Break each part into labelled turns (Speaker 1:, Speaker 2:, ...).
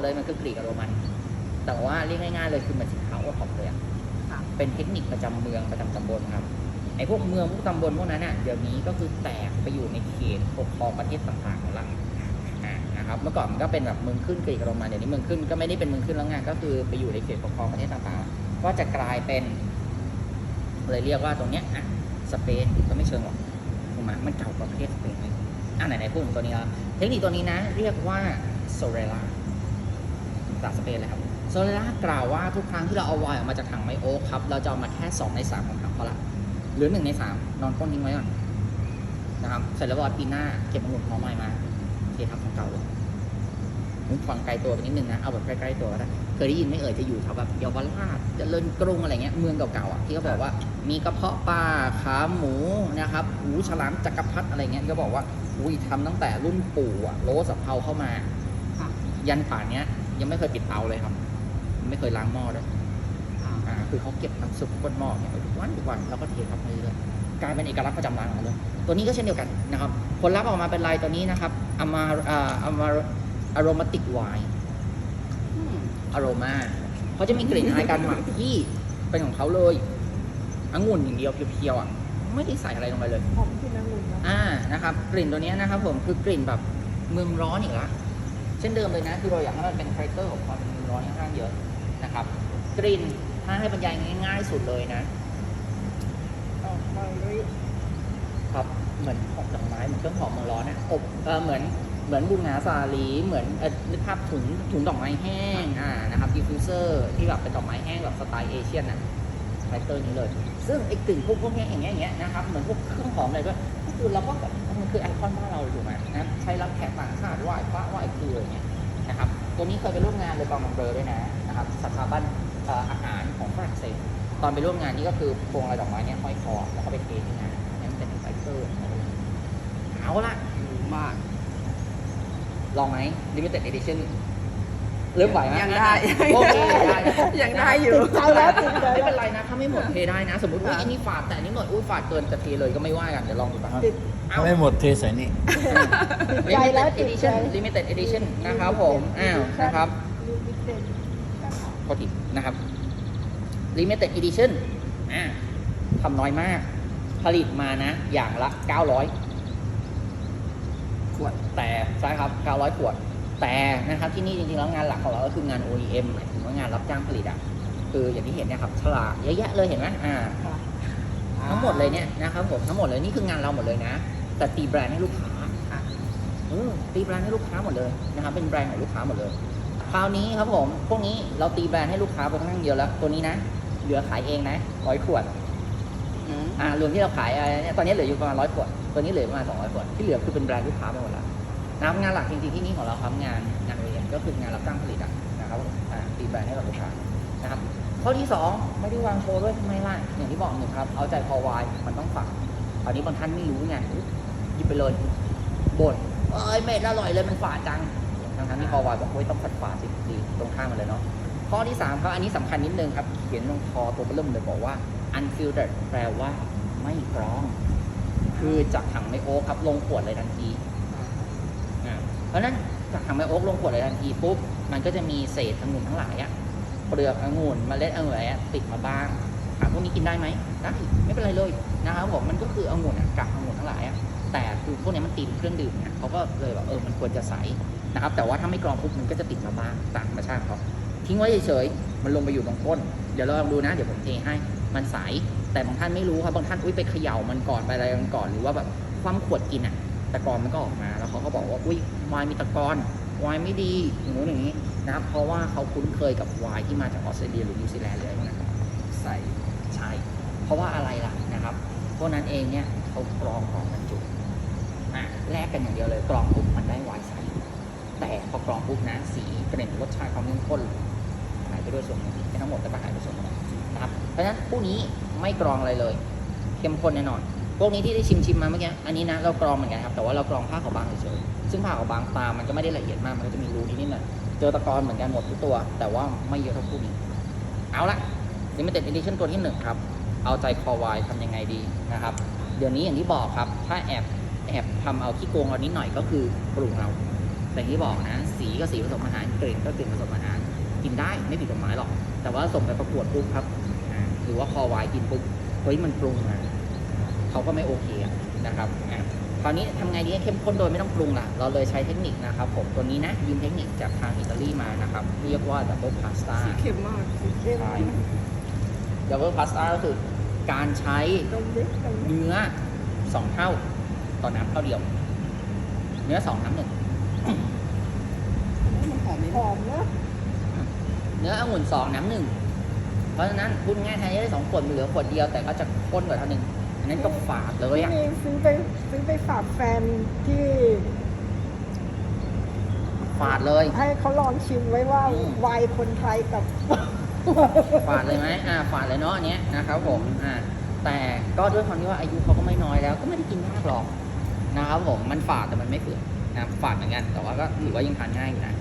Speaker 1: เลยมันคือกรีกกับโรมัน แต่ว่าเรียกง่ายๆเลยคือมันสินค้าโอท็อปเลยอะ
Speaker 2: ค่ะ
Speaker 1: เป็นเทคนิคประจำเมืองประจำตำบลครับไอ้พวกเมืองพวกตำบลพวกนั้นอะเดี๋ยวนี้ก็คือแตกไปอยู่ในเขตปกครองประเทศต่างๆของเราอ่านะครับเมื่อก่อนมันก็เป็นแบบเมืองขึ้นกรีกกับโรมันเดี๋ยวนี้เมืองขึ้นก็ไม่ได้เป็นเมืองขึ้นแล้วไงก็คือไปอยู่ในเขตปกครองประเทศต่างๆ ก็จะกลายเป็นเลยเรียกว่าตรงเนี้ยอะสเปนก็ไม่เชิงหรอกถูกไหมมันเก่ากว่าประเทศสเปนเลยอะไหนๆพูดถึงตัวนี้แล้วเทคนิคตัวนี้นะ เรียกว่าโซเรล่า จากสเปนเลยครับโซเรล่ากล่าวว่าทุกครั้งที่เราเอาไวน์ออกมาจากถังไมโอ๊คครับ เราจะเอามาแค่ 2 ใน 3 ของถังเท่าไหร่หรือ 1 ใน 3 นอนก้นทิ้งไว้ก่อนนะครับเสร็จแล้ววันปีหน้าเก็บองุ่นพร้อมใหม่มาเททับของเก่าเลยผมฟังไกลตัวไปนิดนึงนะ เอาแบบใกล้ๆตัวก็ได้เคยได้ยินไหม่เอ่ยจะอยู่แถวแบบเยาวราชเจริญกรุงอะไรเงี้ยเมืองเก่าๆอะที่เขาบอกว่ามีกระเพาะปลาขาหมูนะครับหูฉลามจักรพรรดิอะไรเงี้ยที่เขาบอกว่าอุ้ยทำตั้งแต่รุ่นปู่อะโลสับเทาเข้ามา
Speaker 2: ค่ะ
Speaker 1: ยันป่านเนี้ย ยังไม่เคยปิดเตาเลยครับ ไม่เคยล้างหม้อด้วย
Speaker 2: ค่ะ
Speaker 1: อ่าคือเขาเก็บน้ำซุปก้นหม้อเนี่ยไปทุกวันทุกวันแล้วก็เททับมาเรื่อยๆกลายเป็นเอกลักษณ์ประจำร้านของเราเลยตัวนี้ก็เช่นเดียวกันนะครับ ผลลัพธ์ออกมาเป็นลายตัวนี้นะครับอามาอ่าอามาอารมาติกไวน์
Speaker 2: อืม
Speaker 1: อารมาเขาจะมีกลิ่นอายการหมักที่เป็นของเขาเลยองุ่นอย่างเดียวเพียวๆอะไม่ได้ใส่อะไรลงไปเลย
Speaker 2: หอมขึ้นนะลุงนะ
Speaker 1: อ่านะครับ กลิ่นตัวเนี้ยนะครับผมคือกลิ่นแบบเมืองร้อนอีกละ เช่นเดิมเลยนะคือเราอยากให้มันเป็นคาแรคเตอร์ของความน้อนค่อนข้างเยอะนะครับ กลิ่นถ้าให้บรรยายง่ายๆสุดเลยนะ
Speaker 2: ออมาเลย
Speaker 1: ครับเหมือนหอมดอกไม้เหมือนเครื่องหอมเมืองร้อนอะอบเออเหมือนเหมือนบุงหาสาลีเหมือนเออนึกภาพถุงถุงดอกไม้แห้งอ่านะครับดิฟฟิวเซอร์ที่แบบเป็นดอกไม้แห้งแบบสไตล์เอเชียนอะคาแรคเตอร์นี้เลย ซึ่งไอ้กลิ่นพวกพวกนี้อย่างเงี้ยอย่างเงี้ยนะครับเหมือนพวกเครื่องหอมอะไรด้วยก็คือเราก็แบบ มันคือไอคอนบ้านเราเลยถูกไหมนะใช้รับแขกต่างชาติไหว้พระไหว้ครูอะไรเงี้ยนะครับตัวนี้เคยไปร่วมงานเลยกองมังเบอร์ด้วยนะนะครับสถาบันเอ่ออาหารของฝรั่งเศสตอนไปร่วมงานนี่ก็คือพวงอะไรดอกไม้เนี่ยห้อยคอแล้วก็ไปเทที่งานเนี่ยมันเป็นไซเคิลเอาละ
Speaker 2: มาก
Speaker 1: ลองไหม limited edition เริ่มไหวไหม
Speaker 2: ยังได้
Speaker 1: โอเคได้นะ
Speaker 2: ยังได้อยู่
Speaker 3: ติดใจแล้วติดใจ
Speaker 1: ไม่
Speaker 3: แล้
Speaker 1: เป็
Speaker 3: วน
Speaker 1: ไรนะถ้าไม่หมดเทได้นะ สมมติว่าอันนี้ฝาดแต่อันนี้หมดอุ้ยฝาดเกินจะเทเลยก็ไม่ว่ากันเดี๋ยวลองดูป่ะ
Speaker 3: ติด
Speaker 1: เอ้า
Speaker 4: ถ้าไม่หมดเทใส่นี่
Speaker 3: ใจแล้ว
Speaker 1: limited
Speaker 3: ติด
Speaker 1: edition
Speaker 3: ใจ
Speaker 1: limited edition นะครับผมอ้าวนะครับ
Speaker 3: ลิมิเต็ด
Speaker 1: โทษทีนะครับ limited edition อ่าทำน้อยมาก ผลิตมานะ อย่างละ 900
Speaker 2: ขวด
Speaker 1: แต่ใช่ครับ 900 ขวด แต่นะครับที่นี่จริงๆแล้วงานหลักของเราก็คืองาน OEM หมายถึงว่างานรับจ้างผลิตอะคืออย่างที่เห็นเนี่ยครับฉลากเยอะแยะเลยเห็นไหมอ่า
Speaker 3: ค่ะ
Speaker 1: ทั้งหมดเลยเนี่ยนะครับผมทั้งหมดเลยนี่คืองานเราหมดเลยนะ แต่ตีแบรนด์ให้ลูกค้า
Speaker 2: ค่ะ
Speaker 1: เออตีแบรนด์ให้ลูกค้าหมดเลยนะครับเป็นแบรนด์ของลูกค้าหมดเลย คราวนี้ครับผมพวกนี้เราตีแบรนด์ให้ลูกค้าไปค่อนข้างเยอะแล้วตัวนี้นะเหลือขายเองนะร้อยขวด
Speaker 2: อืม
Speaker 1: อ่ารวมที่เราขายอะไรเนี่ยตอนนี้เหลืออยู่ประมาณร้อยขวดตัวนี้เหลือประมาณสองร้อยขวดที่เหลือคือเป็นแบรนด์ลูกค้าไปหมดแล้ว นะครับงานหลักจริงๆที่นี่ของเราครับงานงานเรียนก็คืองานรับจ้างผลิตนะครับตีแบรนด์ให้กับลูกค้านะครับข้อที่สองไม่ได้วางโชว์ด้วยทำไมล่ะอย่างที่บอกหนึ่งครับเอาใจคอวายมันต้องฝักคราวนี้บางท่านไม่รู้ไงหยิบไปเลยบ่นเอ้ยไม่อร่อยเลยมันฝาดจังทั้งที่คอวายบอกว่าต้องฝัดฝาสิดีตรงข้ามมันเลยเนาะข้อที่สามครับอันนี้สำคัญนิดนึงครับ เขียนลงคอตัวเริ่มเลยบอกว่า unfiltered แปลว่าไม่กรอง คือจากถังไมโอครับลงขวดเลยทันที เพราะนั้นจากถังไมโอ๊คลงขวดเลยทันทีปุ๊บมันก็จะมีเศษองุ่นทั้งหลายอะเปลือกองุ่นเมล็ดองุ่นอะไรอะติดมาบ้างถามพวกนี้กินได้ไหมได้ไม่เป็นไรเลยนะครับผมมันก็คือองุ่นะกับองุ่นทั้งหลายอะแต่คือพวกนี้มันตีเป็นเครื่องดื่มเนี่ยเขาก็เลยแบบเออมันควรจะใสนะครับ แต่ว่าถ้าไม่กรองปุ๊บมันก็จะติดมาบ้างตามธรรมชาติเขาทิ้งไว้เฉยๆมันลงไปอยู่ตรงก้นเดี๋ยวเราลองดูนะ เดี๋ยวผมเทให้มันใสแต่บางท่านไม่รู้ครับบางท่านอุ้ยไปเขย่ามันก่อนไปอะไรกันก่อนหรือว่าแบบคว่ำขวดกินอะ ตะกอนมันก็ออกมา แล้วเขาก็บอกว่าอุ้ยไวน์มีตะกอนไวน์ไม่ดีอย่างนู้นอย่างนี้นะครับเพราะว่าเขาคุ้นเคยกับไวน์ที่มาจากออสเตรเลียหรือนิวซีแลนด์เลยนะครับใส่ใช่เพราะว่าอะไรล่ะนะครับพวกนั้นเองเนี่ยเขากรองของบรรจุอะแลกกันอย่างเดียวเลยกรองปุ๊บมันได้ไวน์ใสแต่พอกรองปุ๊บนะสีกลิ่นรสชาติความเข้มข้นหายไปด้วยส่วนหนึ่งทั้งหมดแต่ก็หายไปส่วนหนึ่งนะครับเพราะฉะนั้นผู้นี้ไม่กรองอะไรเลย เข้มข้นแน่นอน พวกนี้ที่ได้ชิมชิมมาเมื่อกี้อันนี้นะเรากรองเหมือนกันครับแต่ว่าเรากรองผ้าขาวบางเฉยๆซึ่งผ้าขาวบางตามันก็ไม่ได้ละเอียดมากมันก็จะมีรูนิดๆหน่อยเจอตะกอนเหมือนกันหมดทุกตัว แต่ว่าไม่เยอะเท่าผู้นี้เอาละ limited edition ตัวที่หนึ่งครับ เอาใจคอวายทำยังไงดีนะครับ เดี๋ยวนี้อย่างที่บอกครับ ถ้าแอบแอบทำเอาขี้โกงเรานิดหน่อยก็คือปรุงเรา แต่ที่บอกนะ สีก็สีผสมอาหารกลิ่นก็กลิ่นผสมอาหาร กินได้ไม่ผิดกฎหมายหรอก แต่ว่าส่งไปประกวดปุ๊บครับ หรือว่าคอไวายกินปุ๊บเฮ้ยมันปรุงมา เขาก็ไม่โอเคอะนะครับอะคราวนี้ทำไงดีให้เข้มข้นโดยไม่ต้องปรุงล่ะ เราเลยใช้เทคนิคนะครับผมตัวนี้นะยืมเทคนิคจากทางอิตาลีมานะครับ เรียกว่าดับเบิลพาสต้า
Speaker 2: สีเข้มมาก
Speaker 3: เข้ม
Speaker 1: ใช่ดับเบิลพาสต้าก็คือการใช้
Speaker 3: ตรงนี้ตรงนี้
Speaker 1: เนื้อสองเท่าต่อน้ำเท่าเดียว เนื้อสองน้ำหนึ่ง
Speaker 2: มันหอมไหม
Speaker 3: หอมนะ
Speaker 1: เนื้อองุ่นสองน้ำหนึ่งเพราะฉะนั้นพูดง่ายๆแทนที่ได้สองขวดมันเหลือขวดเดียวแต่ก็จะข้นกว่าเท่านึงอั นนั้นก็ฝาดเลยอะ
Speaker 3: นี่ซื้อไปซื้อไปฝากแฟนที่
Speaker 1: ฝาดเลย
Speaker 3: ให้เขาลองชิมไว้ว่า
Speaker 1: อืม
Speaker 3: ไวน์คนไทยกับ
Speaker 1: ฝาดเลยไหมอ่าฝาดเลยเนาะอันเนี้ยนะครับผม อ่า แต่ก็ด้วยความที่ว่าอายุเขาก็ไม่น้อยแล้ว ก็ไม่ได้กินมากหรอกนะครับผม มันฝาดแต่มันไม่เฝื่อนนะครับฝาดเหมือนกัน แต่ว่าก็ถือว่ายังทานง่ายอยู่นะ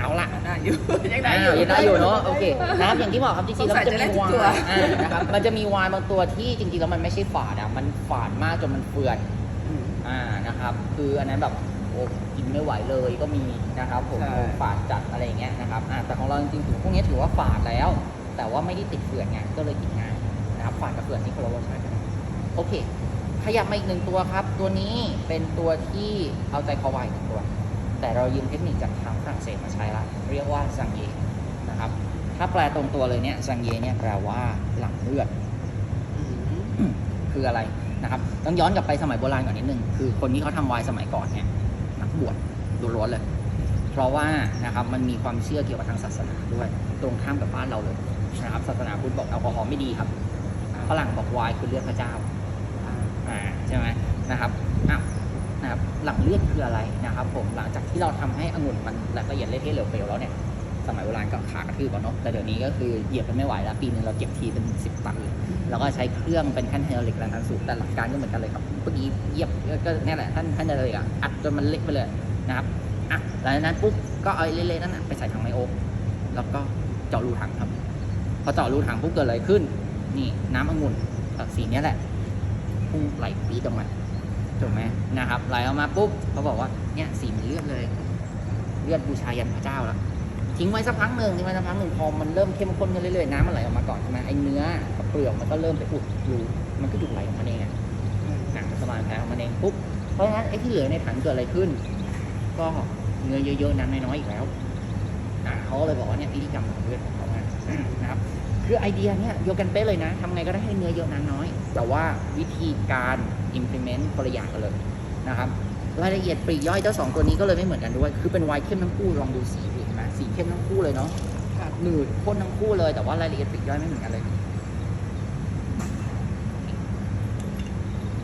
Speaker 1: เอาละ
Speaker 2: ได้อยู่ ยังได้
Speaker 1: อ่า
Speaker 2: อยู่
Speaker 1: ยังได้อยู่เนาะโอเคนะครับอย่างที่บอกครับจริงๆแล้วมันจะ
Speaker 2: สงสัย
Speaker 1: มี
Speaker 2: จะได้ทุก
Speaker 1: วา
Speaker 2: ตัว
Speaker 1: ยอ่านะครับมันจะมีวายบางตัวที่จริงๆแล้วมันไม่ใช่ฝาดอะมันฝาดมากจนมันเฟื่อน
Speaker 2: อืม
Speaker 1: อ่านะครับ คืออันนั้นแบบโอ้กินไม่ไหวเลยก็มีนะครับผม
Speaker 2: ใช่
Speaker 1: โอ้ฝาดจัดอะไรอย่างเงี้ยนะครับอ่าแต่ของเราจริงๆถือพวกนี้ถือว่าฝาดแล้ว แต่ว่าไม่ได้ติดเฟื่อนไงก็เลยกินง่ายนะครับฝาดกับเฟื่อนที่คนละรสชาติกันโอเค ขยับมาอีกหนึ่งตัวครับ ตัวนี้เป็นตัวที่เอาใจคอวายหนึ่งตัว แต่เรายืมเทคนิคจากทางฝรั่งเศสมาใช้ละเรียกว่าซังเยนะครับ ถ้าแปลตรงตัวเลยเนี่ยซังเยเนี่ยแปลว่าหลังเลือดคืออะไรนะครับต้องย้อนกลับไปสมัยโบราณก่อนนิดนึงคือคนที่เขาทำไวน์สมัยก่อนเนี่ยนักบวชล้วนเลย เพราะว่านะครับมันมีความเชื่อเกี่ยวกับทางศาสนาด้วย ตรงข้ามกับบ้านเราเลยนะครับศาสนาพุทธบอกแอลกอฮอล์ไม่ดีครับฝรั่งบอกไวน์คือเลือดพระเจ้าอ่าใช่ไหมนะครับอ้าว นะครับหลังเลือดคืออะไรนะครับผมหลังจากที่เราทำให้องุ่นมันละเอียดเละเทะเหลวเปลวแล้วเนี่ยสมัยโบราณก็ขากระทืบก่อนเนาะแต่เดี๋ยวนี้ก็คือเหยียบกันไม่ไหวแล้ว ปีนึงเราเก็บทีเป็นสิบตันเลยแล้วก็ใช้เครื่องเป็นแท่นไฮดรอลิกแรงดันสูงแต่หลักการก็เหมือนกันเลยครับเมื่อกี้เหยียบก็นี่แหละท่านท่านไฮดรอลิกอะอัดจนมันเละไปเลยนะครับอะหลังจากนั้นปุ๊บก็เอาไอ้เละๆนั่นนะไปใส่ถังไมโอแล้วก็เจาะรูถังครับ พอเจาะรูถังปุ๊บเกิดอะไรขึ้น นี่น้ำองุ่นสีเนี้ยแหละพุ่งไหลปีดออกมา ถูกไหมนะครับไหลออกมาปุ๊บเขาบอกว่าเนี่ยสีมือนเลือดเลย เลือดบูชายันพระเจ้าแล้วทิ้งไว้สักพักหนึ่งทิ้งไว้สักพักหนึ่งพอมันเริ่มเข้มข้นขึ้นเรื่อยๆน้ำมันไหลออกมาก่อนใช่ไหมไอ้เนื้อกับเปลือกมันก็เริ่มไปอุดรูมันก็ดูดไหลออกมาเองอะหนังสมานแผลออกมาเองปุ๊บเพราะฉะนั้นไอ้ที่เหลือในถังเกิดอะไรขึ้น ก็เนื้อเยอะๆน้ำน้อยๆอีกแล้วเขาเลยบอกว่าเนี่ยพิธีกรรมของเลือดของเขานะครับ คือไอเดียเนี่ยโยกันเป๊ะเลยนะทำไงก็ได้ให้เนื้อเยอะน้ำน้อย แต่ว่าวิธีการ implement คนละอย่างกันเลยนะครับรายละเอียดปลีกย่อยเจ้าสองตัวนี้ก็เลยไม่เหมือนกันด้วย คือเป็นไวน์เข้มทั้งคู่ลองดูสีดิเห็นไหมสีเข้มทั้งคู่เลยเนาะ
Speaker 2: ค่ะ
Speaker 1: หนืดข้นทั้งคู่เลย แต่ว่ารายละเอียดปลีกย่อยไม่เหมือนกันเลย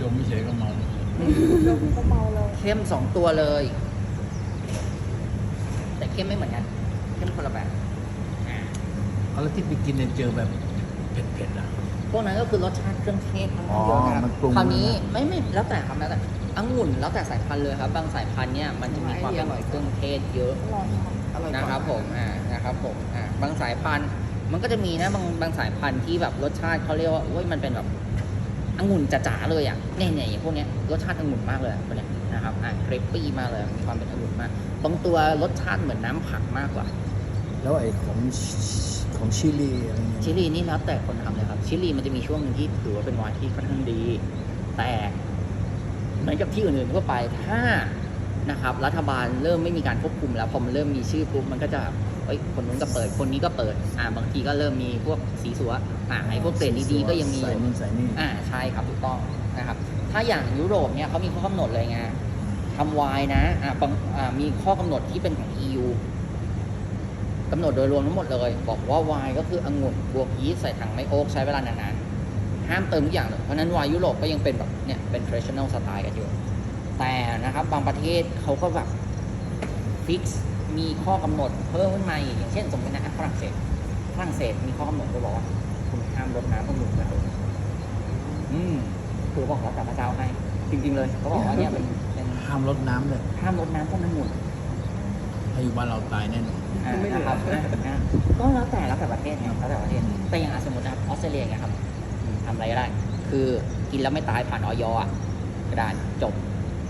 Speaker 4: ดมไม่เฉยก็เมา
Speaker 3: ก็เมาเลย
Speaker 1: เข้มสองตัวเลย แต่เข้มไม่เหมือนกันเข้มคนละแบบอ่า
Speaker 4: เอา แล้วที่ไปกินเนี่ยเจอแบบเผ็ดๆอะ
Speaker 1: พวกนั้นก็คือรสชาติเครื่องเทศค่อนข้างเยอะนะครับ
Speaker 4: อ๋อมันปรุง
Speaker 1: คราวนี้ไม่ไม่แล้วแต่ครับแล้วแต่องุ่นแล้วแต่สายพันธุ์เลยครับ บางสายพันธุ์เนี่ยมันจะมีความเป็นเครื่องเทศเยอะ
Speaker 3: อร่อยค่ะ
Speaker 2: อร่อยกว่า
Speaker 1: นะครับผม อ่า นะครับผม อ่า บางสายพันธุ์ มันก็จะมีนะบางบางสายพันธุ์ที่แบบรสชาติเขาเรียกว่าโอ้ยมันเป็นแบบองุ่นจ๋าๆเลยอะเนี่ยเนี่ยอย่างพวกเนี้ยรสชาติองุ่นมากเลยอะพวกเนี้ยนะครับ อ่าเกรปปี้มากเลย มีความเป็นองุ่นมาก บางตัวรสชาติเหมือนน้ำผักมากกว่า
Speaker 4: แล้วไอ้ของ ของชิลีอะไรเงี้ย
Speaker 1: ชิลีนี่แล้วแต่คนทำเลยครับ ชิลีมันจะมีช่วงหนึงที่ถือว่าเป็นไวน์ที่ค่อนข้างดี แต่เหมือนกับที่อื่นๆทั่วไปถ้านะครับ รัฐบาลเริ่มไม่มีการควบคุมแล้วพอมันเริ่มมีชื่อปุ๊บมันก็จะเอ้ยคนนู้นก็เปิดคนนี้ก็เปิด อ่าบางทีก็เริ่มมีพวกสีสัวอ่าไอ้พวกเกรดดีๆก็ยังมีอ
Speaker 4: ใส่
Speaker 1: ยู่
Speaker 4: นู่นใส่นี่
Speaker 1: อ่าใช่ครับถูกต้องนะครับ ถ้าอย่างยุโรปเนี่ยเขามีข้อกำหนดเลยไงทำไวน์นะอ่าบางอ่ามีข้อกำหนดที่เป็นของ EU กำหนดโดยรวมทั้งหมดเลย บอกว่าไวน์ก็คือองุ่นบวกยีสต์ใส่ถังไมโอ๊กใช้เวลานานๆห้ามเติมทุกอย่างเลยเพราะฉะนั้นไวน์ยุโรปก็ยังเป็นแบบเนี่ยเป็น traditional style กันอยู่ แต่นะครับบางประเทศเขาก็แบบฟิกซ์มีข้อกำหนดเพิ่มขึ้นมาอีกอย่างเช่นสมมตินะฝรั่งเศสฝรั่งเศสมีข้อกำหนดก็บอกว่าคุณห้ามรดน้ำองุ่นนะอืมคือบอกแล้วแต่พระเจ้าให้จริง ๆ เลยเขาบอกว่าเนี่ยเป็นเป็น
Speaker 4: ห้ามรดน้ำเลย
Speaker 1: ห้ามรดน้ำต้นองุ่น
Speaker 4: ถ้าอยู่บ้านเราตายแน่นอน
Speaker 1: อ่านะครับอะอะก็แล้วแต่แล้วแต่ประเทศไงแล้วแต่ประเทศแต่อย่างอะสมมตินะครับออสเตรเลียไงครับอืมทำอะไรก็ได้ คือกินแล้วไม่ตายผ่านออยอะก็ได้จบ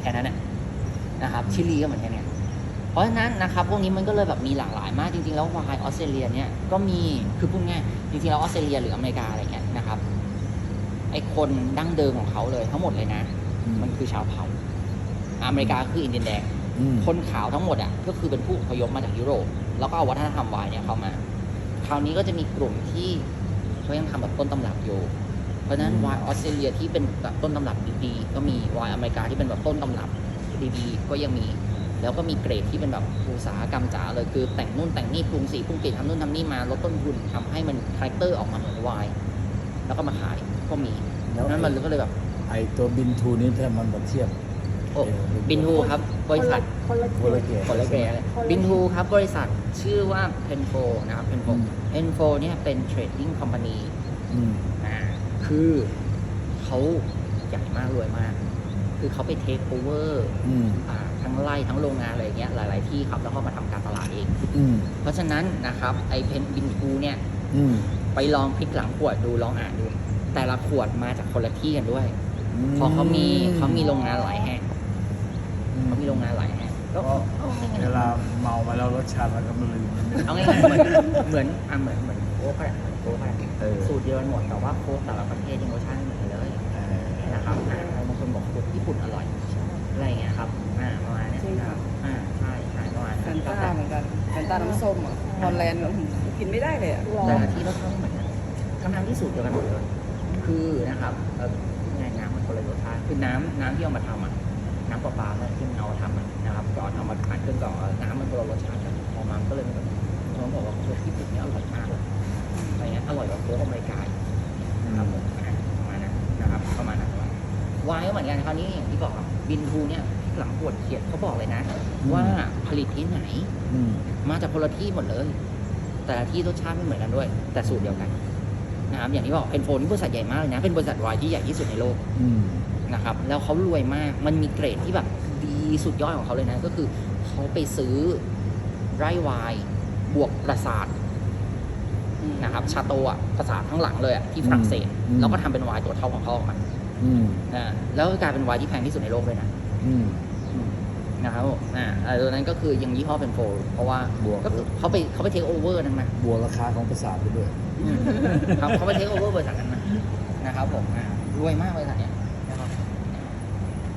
Speaker 1: แค่นั้นน่ะนะครับชิลีก็เหมือนกันเนี่ยเพราะฉะนั้นนะครับพวกนี้มันก็เลยแบบมีหลากหลายมากจริงๆแล้วไวน์ออสเตรเลียเนี่ยก็มีคือพูดง่ายจริงๆแล้วออสเตรเลียหรืออเมริกาอะไรเงี้ยนะครับไอคนดั้งเดิมของเขาเลยทั้งหมดเลยนะ
Speaker 4: อืม
Speaker 1: มันคือชาวเผ่าอเมริกาคืออินเดียนแดง
Speaker 4: อืม
Speaker 1: คนขาวทั้งหมดอะก็คือเป็นผู้อพยพมาจากยุโรป แล้วก็เอาวัฒนธรรมไวน์เนี่ยเข้ามา คราวนี้ก็จะมีกลุ่มที่เขายังทำแบบต้นตำรับอยู่ เพราะฉะนั้นไวน์ออสเตรเลียที่เป็นแบบต้นตำรับดีๆก็มีไวน์อเมริกาที่เป็นแบบต้นตำรับดีๆก็ยังมี แล้วก็มีเกรดที่เป็นแบบอุตสาหกรรมจ๋าเลยคือแต่งนู่นแต่งนี่ปรุงสีปรุงกลิ่นทำนู่นทำนี่มาลดต้นทุนทำให้มันคาแรคเตอร์ออกมาเหมือนไวน์แล้วก็มาขายก็มี
Speaker 4: แล้ว
Speaker 1: นั้นมันก็เลยแบบ
Speaker 4: ไอตัวบินทูนี้ถ้ามันมาเทียบ
Speaker 1: โอ้บินทูครับ บริษัท
Speaker 3: คนละ
Speaker 4: คนละเก
Speaker 3: เก
Speaker 4: ร
Speaker 3: ร
Speaker 4: ด
Speaker 3: ด
Speaker 1: คนละเกรดบินทูครับ บริษัทชื่อว่า Penfo นะครับ Penfo
Speaker 4: อืม
Speaker 1: Penfo เนี่ยเป็นเทรดดิ้งคอมพานี
Speaker 4: อืม
Speaker 1: อ่าคือเขาใหญ่มากรวยมาก คือเขาไปเทคโอเวอร์
Speaker 4: อืม
Speaker 1: ทั้งไร่ทั้งโรงงานอะไรเงี้ยหลาย ๆ ที่ครับแล้วก็มาทำการตลาดเอง
Speaker 4: อืม
Speaker 1: เพราะฉะนั้นนะครับไอเพนบินทูเนี่ย
Speaker 4: อืม
Speaker 1: ไปลองพลิกหลังขวดดูลองอ่านดู แต่ละขวดมาจากคนละที่กันด้วยเพราะเขามีเขามีโรงงานหลายแห่ง
Speaker 4: อืม
Speaker 1: เขามีโรงงานหลายแห่งก็
Speaker 4: ก็เวลาเมามาแล้วรสชาติมันก็ไม่ลืมมันไม่
Speaker 1: เอาง่ายๆเหมือนเหมือนอะเหมือนเหมือนโค้กอะเหมือนโค้กอะ
Speaker 4: เออ
Speaker 1: สูตรเดียวกันหมดแต่ว่าโค้กแต่ละประเทศยังรสชาติไม่เหมือนกันเลย
Speaker 4: เออ
Speaker 1: นะครับอ่าบางคนบอกโค้กญี่ปุ่นอร่อยอะไรอย่างเงี้ยครับอ่าประมาณเนี้ยนะครับอ่าใช่ใช่ประมาณ
Speaker 2: แฟ
Speaker 1: นั้น
Speaker 2: นต้าเหมือนกันแฟนต้าน้ำส้มอะฮอลแลนด์อื้อหือกินไม่ได้เลยอะ
Speaker 3: ลอง
Speaker 1: แต่ละที่รสชาติไม่เหมือนกันทั้งน้ำที่สูตรเดียวกันหมดเลยคือนะครับเออไงน้ำมันคนละรสชาติคือน้ำน้ำที่เอามาทำอะ น้ำประปาเนี่ยที่มันเอามาทำอะนะครับก่อนเอามาผ่านเครื่องกรองอะน้ำมันคนละรสชาติกันพอมามันก็เลยเหมือนเขาบอกว่าโค้กญี่ปุ่นเนี่ยอร่อยมากเลยอะไรเงี้ยอร่อยกว่าโค้กอเมริกาอีกนะครับผมอะประมาณนั้นนะครับประมาณนั้นประมาณนั้นวายก็เหมือนกันคราวนี้อย่างที่บอกครับบินทูเนี่ยหลังขวดเขียนเขาบอกเลยนะ ว่าผลิตที่ไหน
Speaker 4: อืม
Speaker 1: มาจากคนละที่หมดเลย แต่ละที่รสชาติไม่เหมือนกันด้วย แต่สูตรเดียวกันนะครับอย่างที่บอกเป็นโฟนนี่บริษัทใหญ่มากเลยนะ เป็นบริษัทวายที่ใหญ่ที่สุดในโลก
Speaker 4: อืม
Speaker 1: นะครับ แล้วเขารวยมาก มันมีเกรดที่แบบดีสุดยอดของเขาเลยนะ ก็คือเขาไปซื้อไร่วายบวกปราสาทนะครับ ชาโตอะภาษาทั้งหลังเลยอะที่ฝรั่งเศส
Speaker 4: อืม
Speaker 1: แล้วก็ทำเป็นไวน์ตัวเท่าของเขาออกมา
Speaker 4: อืม
Speaker 1: อ่าแล้วก็กลายเป็นไวน์ที่แพงที่สุดในโลกเลยนะ
Speaker 4: อืม
Speaker 1: นะครับผมอ่าอ่าตัวนั้นก็คือยังยี่ห้อเป็นโฟลเพราะว่า
Speaker 4: บวก
Speaker 1: ก็คือเขาไปเขาไปเทคโอเวอร์นั่นมา
Speaker 4: บวกราคาของประสาทไปด้วย
Speaker 1: อืมครับเขาไปเทคโอเวอร์บริษัทนั้นมานะครับผมอ่ารวยมากบริษัทเนี้ยนะครับ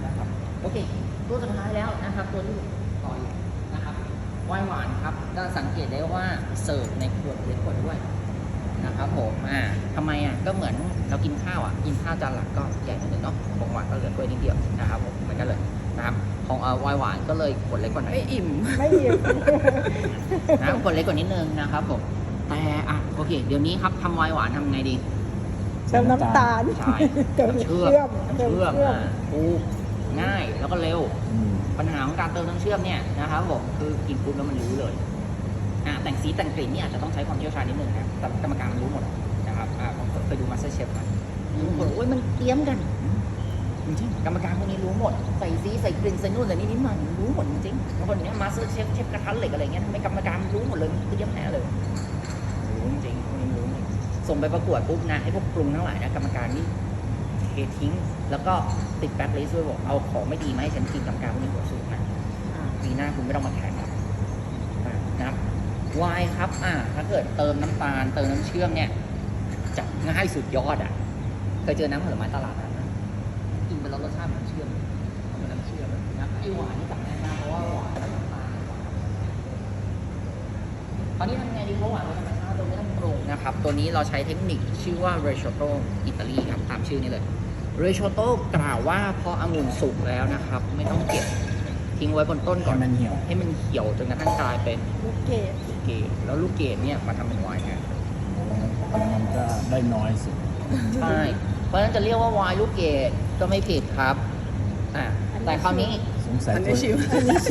Speaker 1: นะครับโอ เคตัวสุดท้ายแล้วนะครับ ตัวที่ต่ออยู่นะครับไวน์หวานครับก็สังเกตได้ว่าเสิร์ฟในขวดเล็กขวดด้วยนะครับผมอ่าทำไมอะก็เหมือนเรากินข้าวอะกินข้าวจานหลักก็ใหญ่เหมือนเดิมเนาะของหวานก็เหลือถ้วยนิดเดียวนะครับผมเหมือนกันเลยนะครับของเอ่อไวน์หวานก็เลยขวดเล็กกว่าหน่อย
Speaker 2: ไม่อิ่ม
Speaker 3: ไม่หยิบ
Speaker 1: นะครับขวดเล็กกว่านิดนึงนะครับผมแต่อะโอเค เดี๋ยวนี้ครับทำไวน์หวานทำไงดี
Speaker 3: เติมน้ำตาล
Speaker 1: ใช่
Speaker 3: เติม
Speaker 1: น้ำ
Speaker 3: เชื่
Speaker 1: เชื่อ
Speaker 3: อ
Speaker 1: ม
Speaker 3: ม
Speaker 1: น้ำ
Speaker 3: เติม
Speaker 1: เชื่อม
Speaker 3: เชื่อม
Speaker 1: อ่าถูก ง่ายแล้วก็เร็ว
Speaker 4: อืม
Speaker 1: ปัญหาของการเติมน้ำเชื่อมเนี่ยนะครับผมคือกินปุ๊บแล้วมันรู้เลยอ่าแต่งสีแต่งกลิ่นนี่อาจจะต้องใช้ความเชี่ยวชาญนิดนึงนะแต่กรรมการมันรู้หมดนะครับอ่าผมเคยดูมาสเตอร์เชฟมาบางคนบอกโอ้ยมันเตรียมกันจริงๆกรรมการพวกนี้รู้หมด ใส่สีใส่กลิ่นใส่นู่นใส่นี่นิดหน่อยมันรู้หมดจริงๆบางคนเนี่ยมาสเตอร์เชฟเชฟกระทะเหล็กอะไรเงี้ยทำไมกรรมการรู้หมดเลยมันเตรียมแน่เลยรู้จริงๆพวกนี้รู้จริงส่งไปประกวดปุ๊บนะไอ้พวกปรุงทั้งหลายนะกรรมการนี่เททิ้ง แล้วก็ติดแบ็คลิสต์ด้วยบอกเอาของไม่ดีมาให้ฉันกินกรรมการพวกนี้หัวสูงนะปีหน้าคุณไม่ต้องมาแข่งแล้วอะนะครับวายครับอ่าถ้าเกิดเติมน้ำตาลเติมน้ำเชื่อมเนี่ยจะง่ายสุดยอดอะเคยเจอน้ำผลไม้ตลาดนั้นนะกินไปแล้วรสชาติเหมือนน้ำเชื่อมเหมือนน้ำเชื่อมเลยนะไอ้หวานนี่จับง่ายมากเพราะว่าหวานแล้วน้ำตาลตอนนี้ทำไงดีเพราะหวานเป็นธรรมชาติเราไม่ต้องปรุงนะครับ ตัวนี้เราใช้เทคนิคชื่อว่า r e c h o t o อิตาลีครับตามชื่อนี้เลย r e c h o t o กล่าวว่าพอองุ่นสุกแล้วนะครับ ไม่ต้องเก็บทิ้งไว้บนต้นก่อน
Speaker 4: ให้มันเหี่ยว
Speaker 1: ให้มันเหี่ยวจนกระทั่งกลายเป็น
Speaker 3: ลูกเกด
Speaker 1: ลูกเกดแล้วลูกเกดเนี่ยมาทำเป็นไวน์แทน
Speaker 4: มันก็ได้น้อยสุด
Speaker 1: ใช่เพราะฉะนั้นจะเรียกว่าไวน์ลูกเกดก็ไม่ผิดครับอ่าแต่คราวนี้
Speaker 4: สงสัย
Speaker 2: อัน
Speaker 4: ตั
Speaker 2: นี้
Speaker 4: ว
Speaker 2: ชิม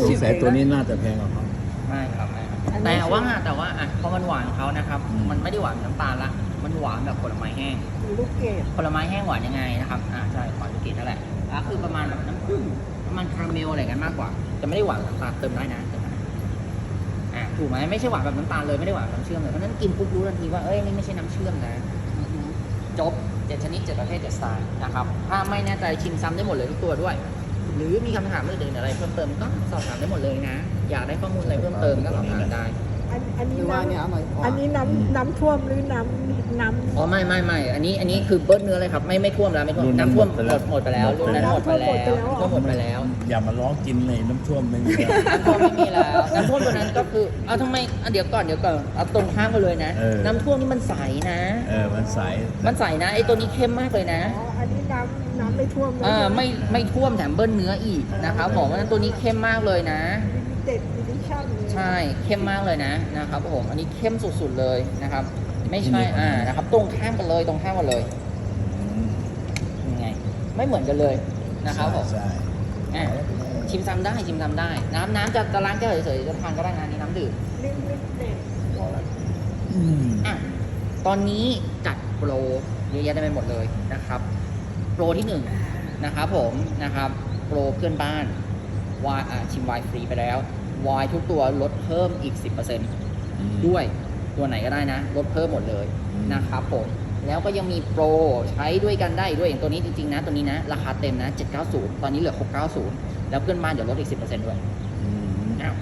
Speaker 4: สงสัยตัวนี้น่าจะแพงกว่าเขา
Speaker 1: ไม่ครับไม่ครับแต่ว่าแต่ว่าอะพอมันหวานของเขานะครับ
Speaker 4: อืม
Speaker 1: มันไม่ได้หวานน้ำตาลละ มันหวานแบบผลไม้แห้ง
Speaker 3: ลูกเกด
Speaker 1: ผลไม้แห้งหวานยังไงนะครับ อ่าใช่หวานลูกเกดนั่นแหละอะคือประมาณแบบน้ำผึ้งประมาณคาราเมลอะไรกันมากกว่า จะไม่ได้หวานน้ำตาลเติมได้นะเติมได้นะอ่าถูกไหมไม่ใช่หวานแบบน้ำตาลเลยไม่ได้หวานแบบน้ำเชื่อมเลยเพราะฉะนั้นกินปุ๊บรู้ทันทีว่าเอ้ยนี่ไม่ใช่น้ำเชื่อมนะจบเจ็ดชนิดเจ็ดประเภทเจ็ดสไตล์นะครับ ถ้าไม่แน่ใจชิมซ้ำได้หมดเลยทุกตัวด้วย หรือมีคำถามอื่นๆอะไรเพิ่มเติมก็สอบถามได้หมดเลยนะ อยากได้ข้อมูลอะไรเพิ่มเติมก็สอบถามได้
Speaker 3: อันอัน
Speaker 2: ห
Speaker 3: นี้
Speaker 2: รือว่า
Speaker 3: น้
Speaker 2: เนี่ยอร่อยกำว่า
Speaker 3: อันนี้น้ำน้ำท่วมหรือน้ำ น้ำ
Speaker 1: อ๋อไม่ไม่ไม่อันนี้อันนี้คือเบิร์ดเนื้อเลยครับไม่ไม่ท่วมแล้วไม่ท่วม
Speaker 4: รุ่นนั้น
Speaker 1: น้ำท่วม
Speaker 4: หมดไป
Speaker 1: หม
Speaker 4: แล้ว
Speaker 1: ดหมดไปแล้วรุ่นนั้นหมดไปแล้วน้ำท่วมหมดไปแล้ว
Speaker 4: อย่ามาร้องกินเลยน้ำท่วมไม่มีแล้ว
Speaker 1: น้ำท่วมไม่มีแล้วน้ำท่วมตัวนั้นก็คือเอาทำไมอะเดี๋ยวก่อนเดี๋ยวก่อนเอาตรงข้ามกันเลยนะ
Speaker 4: เออ
Speaker 1: น้ำท่วมนี่มันใสนะ
Speaker 4: เออมันใส
Speaker 1: มันใสนะไอ้ตัวนี้เข้มมากเลยนะ
Speaker 3: อ๋อ อันนี้น้ำน้ำไม่ท่วม
Speaker 1: อ่าไม่ไม่ท่วมแถมเบิ้ลเนื้ออีกนะครับผมเพราะฉะนั้นตัวนี้เข้มมากเลยนะ
Speaker 3: เด็ดดิชั่น
Speaker 1: ใช่เข้มมากเลยนะนะครับผมอันนี้เข้มสุดๆเลยนะครับ ไม่ใช่อ่านะครับ ตรงข้ามกันเลยตรงข้ามกันเลย
Speaker 4: อืม
Speaker 1: ยังไง ไม่เหมือนกันเลยนะครับผม
Speaker 4: ใช่
Speaker 1: อะชิมซ้ำได้ชิมซ้ำได้ น้ำน้ำจะจะล้างแก้วเฉยๆจะทานก็ได้นะนี่น้ำดื่ม
Speaker 3: ลิมิเต็ด
Speaker 4: อืม
Speaker 1: อะตอนนี้จัดโปรเยอะแยะได้ไปหมดเลยนะครับ โปรที่หนึ่งนะครับผมนะครับโปรเพื่อนบ้านวายอะชิมไวน์ฟรีไปแล้ววายทุกตัวลดเพิ่มอีก 10%ด้วย ตัวไหนก็ได้นะลดเพิ่มหมดเลย
Speaker 4: อืม
Speaker 1: นะครับผมแล้วก็ยังมีโปรใช้ด้วยกันได้อีกด้วยอย่างตัวนี้จริงๆนะตัวนี้นะราคาเต็มนะ 790 ตอนนี้เหลือ 690 แล้วเพื่อนบ้านเดี๋ยวลดอีก 10%ด้วย
Speaker 4: อืม
Speaker 1: อ้าว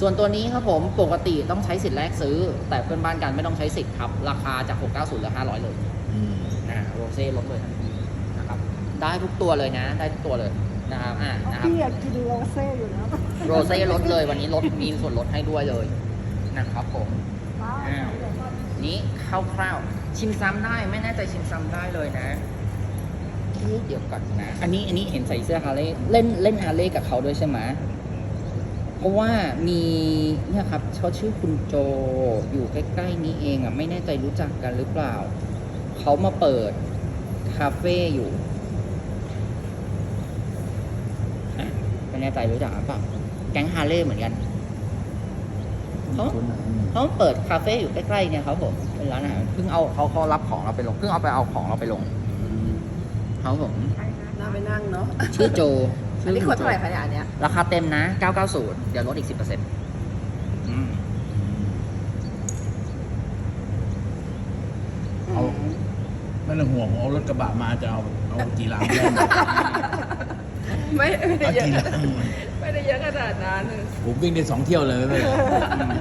Speaker 1: ส่วนตัวนี้ครับผมปกติต้องใช้สิทธิ์แรกซื้อ แต่เพื่อนบ้านกันไม่ต้องใช้สิทธิ์ครับ ราคาจาก 690เหลือ 500 เลย
Speaker 4: อืม
Speaker 1: นะโรเซ่ลดเลยทันทีนะครับได้ทุกตัวเลยนะ ได้ทุกตัวเลยนะครับอ่านะครับ
Speaker 3: พี่อยากกินโรเซ่อยู่แล้ว
Speaker 1: โรเซ่ลดเลยวันนี้ลดมีส่วนลดให้ด้วยเลยนะครับผมอ่า นี้คร่าวๆชิมซ้ำได้ไม่แน่ใจชิมซ้ำได้เลยนะเอ๊ะเดี๋ยวก่อนนะ อันนี้อันนี้เห็นใส่เสื้อฮาร์เลย์เล่นเล่นฮาร์เลย์กับเขาด้วยใช่ไหมเพราะว่ามีเนี่ยครับเขาชื่อคุณโจอยู่ใกล้ๆนี้เองอะไม่แน่ใจรู้จักกันหรือเปล่า เขามาเปิดคาเฟ่อยู่ไม่แน่ใจรู้จักหรือเปล่าแก๊งฮาร์เลย์เหมือนกันเขา
Speaker 4: คุณอะอืม
Speaker 1: เขาเปิดคาเฟ่อยู่ใกล้ๆเนี่ยครับผมเป็นร้านอาหารเพิ่งเอาเขาเขารับของเราไปลงเพิ่งเอาไปเอาของเราไปลง
Speaker 4: อืม
Speaker 1: เขาผม
Speaker 2: น่าไปนั่งเนาะ
Speaker 1: ชื่อโจ
Speaker 2: อันนี้คนเท่าไหร่คะเนี่ยอันเนี้ย
Speaker 1: ราคาเต็มนะ 990 เดี๋ยวลดอีก 10%อืม
Speaker 4: เอาไม่ต้องห่วงเอารถกระบะมาจะเอาเอากี่ลังได้หมด
Speaker 2: ไม่ไม่ได้
Speaker 4: เอา
Speaker 2: เยอะ
Speaker 4: กี่ลัง
Speaker 2: ไม่ได้เยอะขนาดนั้น
Speaker 4: ผมวิ่งได้สองเที่ยวเลยไม่เป็นไร